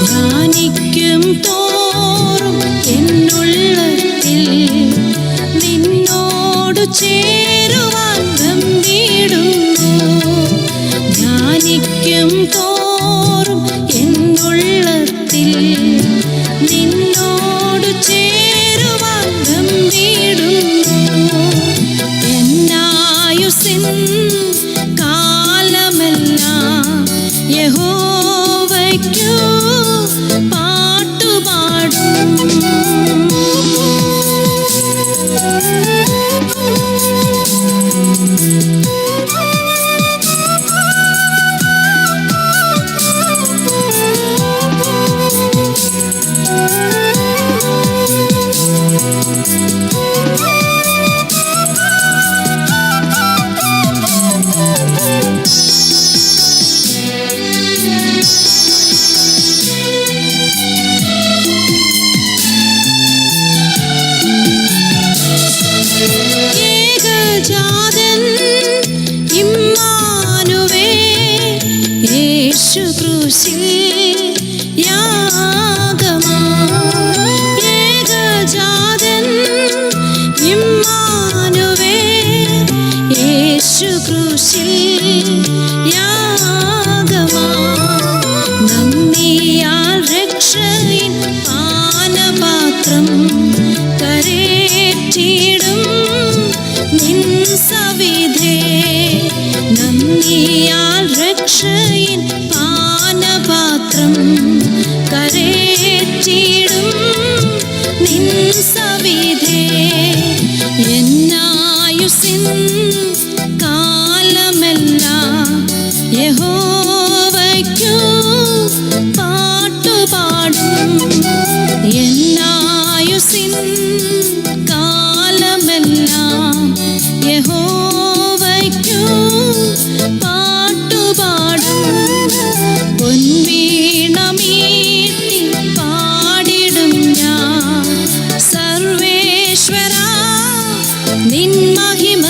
ധ്യാനിക്കും തോറും നിന്നോട് ചേരുവാൻ യേശു ക്രൂശിൽ യാഗമായി കാലമെല്ലാം യഹോവയ്ക്കു പാട്ടുപാടും. എന്നായുസിൻ കാലമെല്ലാം യഹോവയ്ക്കു പാട്ടുപാടും. പൊൻവീണമീട്ടി പാടിടും ഞാൻ. സർവേശ്വര നിൻ മഹിമ